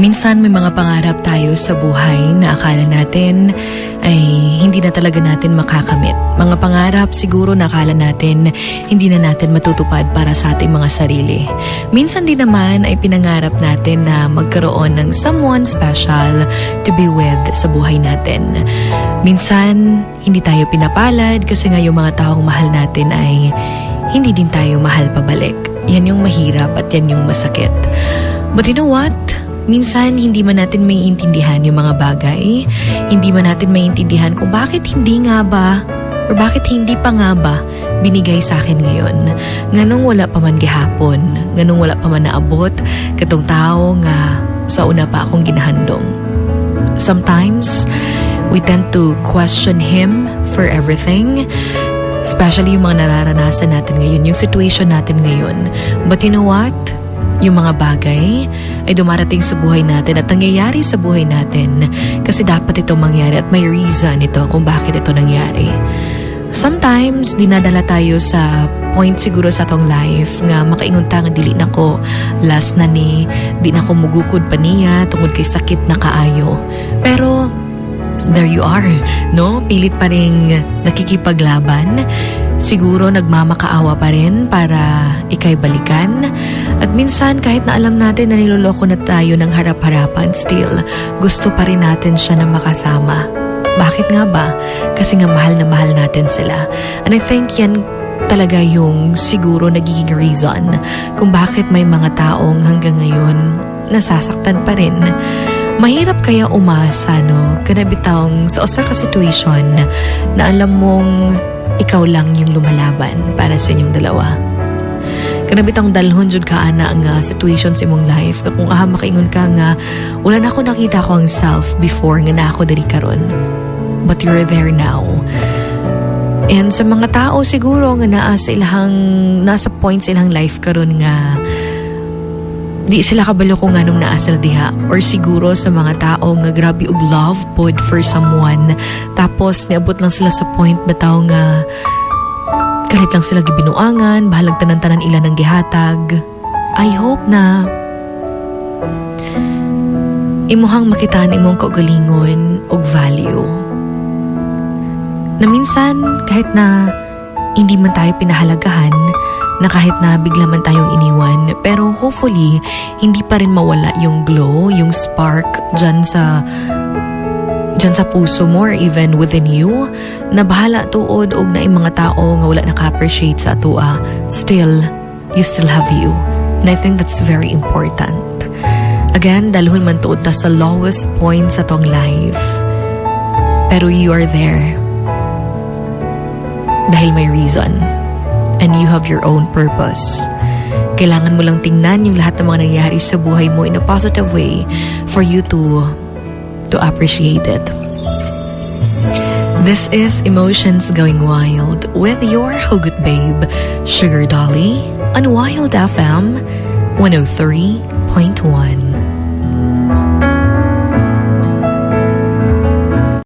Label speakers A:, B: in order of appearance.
A: Minsan may mga pangarap tayo sa buhay na akala natin ay hindi na talaga natin makakamit. Mga pangarap siguro na akala natin hindi na natin matutupad para sa ating mga sarili. Minsan din naman ay pinangarap natin na magkaroon ng someone special to be with sa buhay natin. Minsan hindi tayo pinapalad kasi nga yung mga taong mahal natin ay hindi din tayo mahal pabalik. Yan yung mahirap at yan yung masakit. But you know what? Minsan, hindi man natin maiintindihan yung mga bagay. Hindi man natin maiintindihan kung bakit hindi nga ba or bakit hindi pa nga ba binigay sa akin ngayon. Nganong wala pa man gihapon. Nganong wala pa man naabot katong tao nga sa una pa akong ginahandom. Sometimes, we tend to question Him for everything. Especially yung mga nararanasan natin ngayon, yung situation natin ngayon. But you know what? Yung mga bagay ay dumarating sa buhay natin at nangyayari sa buhay natin kasi dapat ito mangyari at may reason ito kung bakit ito nangyari. Sometimes, dinadala tayo sa point siguro sa tong life nga makaingunta nga dili nako last na ni di nako mugukod pa niya tungod kay sakit na kaayo. Pero there you are, no? Pilit pa rin nakikipaglaban. Siguro nagmamakaawa pa rin para ikay balikan. At minsan kahit na alam natin na niloloko na tayo ng harap-harapan, still gusto pa rin natin siya na makasama. Bakit nga ba? Kasi nga mahal na mahal natin sila. And I think yan talaga yung siguro nagiging reason kung bakit may mga taong hanggang ngayon nasasaktan pa rin. Mahirap kaya umasa, no? Kada bitawng sa usa ka situation na alam mong ikaw lang yung lumalaban para sa inyong dalawa. Kada bitang dalhon jud ka ana nga situation sa imong life nga kung aha makaingon ka nga wala na ako nakita ko ang self before nga na ako diri karon. But you're there now. And sa mga tao siguro nga naa sa ilang nasa point sa ilang life karon nga di sila kabalo kung anong naasal diha or siguro sa mga tao nga grabe og love pod for someone. Tapos niabot lang sila sa point bitaw nga kalit lang sila gibinuangan bahalag tanan-tanan ila ng gihatag. I hope na imuhang makitaan imong kaugalingon og value. Na minsan kahit na hindi man tayo pinahalagahan na kahit na bigla man tayong iniwan pero hopefully hindi pa rin mawala yung glow, yung spark dyan sa dyan sa puso mo or even within you na bahala tuod og na mga tao nga wala naka-appreciate sa atua still you still have you. And I think that's very important. Again dalhon man tuod ta sa lowest point sa tong life. Pero you are there. Dahil may reason and you have your own purpose. Kailangan mo lang tingnan yung lahat ng mga nangyayari sa buhay mo in a positive way for you to to appreciate it. This is Emotions Going Wild with your Hugot Babe, Sugar Dolly, on Wild FM 103.1.